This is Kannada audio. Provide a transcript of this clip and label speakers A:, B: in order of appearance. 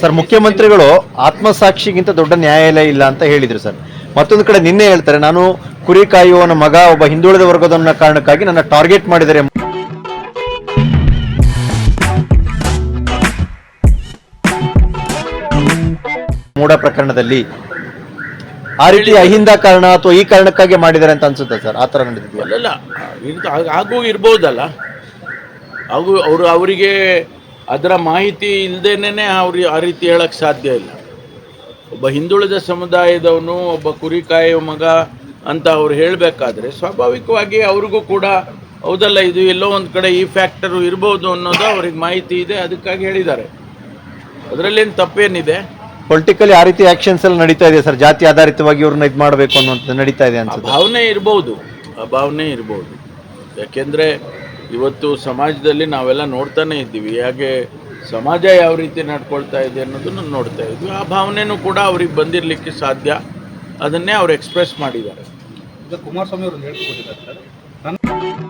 A: ಸರ್, ಮುಖ್ಯಮಂತ್ರಿಗಳು ಆತ್ಮಸಾಕ್ಷಿಗಿಂತ ದೊಡ್ಡ ನ್ಯಾಯಾಲಯ ಇಲ್ಲ ಅಂತ ಹೇಳಿದ್ರು ಸರ್. ಮತ್ತೊಂದು ಕಡೆ ನಿನ್ನೆ ಹೇಳ್ತಾರೆ, ನಾನು ಕುರಿ ಕಾಯುವವನ ಮಗ ಒಬ್ಬ ಹಿಂದುಳಿದ ವರ್ಗದವನ ಕಾರಣಕ್ಕಾಗಿ ನನ್ನ ಟಾರ್ಗೆಟ್ ಮಾಡಿದ್ದಾರೆ. ಮೂಡ ಪ್ರಕರಣದಲ್ಲಿ ಆ ರೀತಿ ಅಹಿಂದ ಕಾರಣ ಅಥವಾ ಈ ಕಾರಣಕ್ಕಾಗಿ ಮಾಡಿದ್ದಾರೆ ಅಂತ ಅನ್ಸುತ್ತೆ ಸರ್? ಆ ತರ ನಡೆದಿದೆಯಾ?
B: ಅಲ್ಲಲ್ಲ ಇರ್ತ- ಆಗ- ಇರ್ಬೋದಲ್ಲ ಹಾಗೂ ಅವರು ಅವರಿಗೆ ಅದರ ಮಾಹಿತಿ ಇಲ್ಲದೇನೆ ಅವ್ರು ಆ ರೀತಿ ಹೇಳಕ್ಕೆ ಸಾಧ್ಯ ಇಲ್ಲ. ಒಬ್ಬ ಹಿಂದುಳಿದ ಸಮುದಾಯದವನು ಒಬ್ಬ ಕುರಿ ಕಾಯುವ ಮಗ ಅಂತ ಅವ್ರು ಹೇಳಬೇಕಾದ್ರೆ ಸ್ವಾಭಾವಿಕವಾಗಿ ಅವ್ರಿಗೂ ಕೂಡ ಹೌದಲ್ಲ ಇದು ಎಲ್ಲೋ ಒಂದು ಕಡೆ ಈ ಫ್ಯಾಕ್ಟರು ಇರ್ಬೋದು ಅನ್ನೋದು ಅವ್ರಿಗೆ ಮಾಹಿತಿ ಇದೆ ಅದಕ್ಕಾಗಿ ಹೇಳಿದ್ದಾರೆ. ಅದರಲ್ಲೇನು ತಪ್ಪೇನಿದೆ?
A: ಪೊಲಿಟಿಕಲಿ ಆ ರೀತಿ ಆಕ್ಷನ್ಸ್ ಎಲ್ಲ ನಡೀತಾ ಇದೆ ಸರ್. ಜಾತಿ ಆಧಾರಿತವಾಗಿ ಇವ್ರನ್ನ ಇದು ಮಾಡಬೇಕು ಅನ್ನುವಂಥದ್ದು ನಡೀತಾ ಇದೆ ಅಂತ
B: ಭಾವನೆ ಇರ್ಬೋದು. ಆ ಭಾವನೆ ಇರ್ಬೋದು. ಯಾಕೆಂದರೆ ಇವತ್ತು ಸಮಾಜದಲ್ಲಿ ನಾವೆಲ್ಲ ನೋಡ್ತಾನೆ ಇದ್ದೀವಿ. ಹಾಗೆ ಸಮಾಜ ಯಾವ ರೀತಿ ನಡ್ಕೊಳ್ತಾ ಇದೆ ಅನ್ನೋದನ್ನು ನೋಡ್ತಾ ಇದ್ವಿ. ಆ ಭಾವನೆನೂ ಕೂಡ ಅವ್ರಿಗೆ ಬಂದಿರಲಿಕ್ಕೆ ಸಾಧ್ಯ. ಅದನ್ನೇ ಅವ್ರು ಎಕ್ಸ್ಪ್ರೆಸ್ ಮಾಡಿದ್ದಾರೆ.
C: ಕುಮಾರಸ್ವಾಮಿ ಅವರು ಹೇಳ್ಕೊಟ್ಟಿದ್ದಾರೆ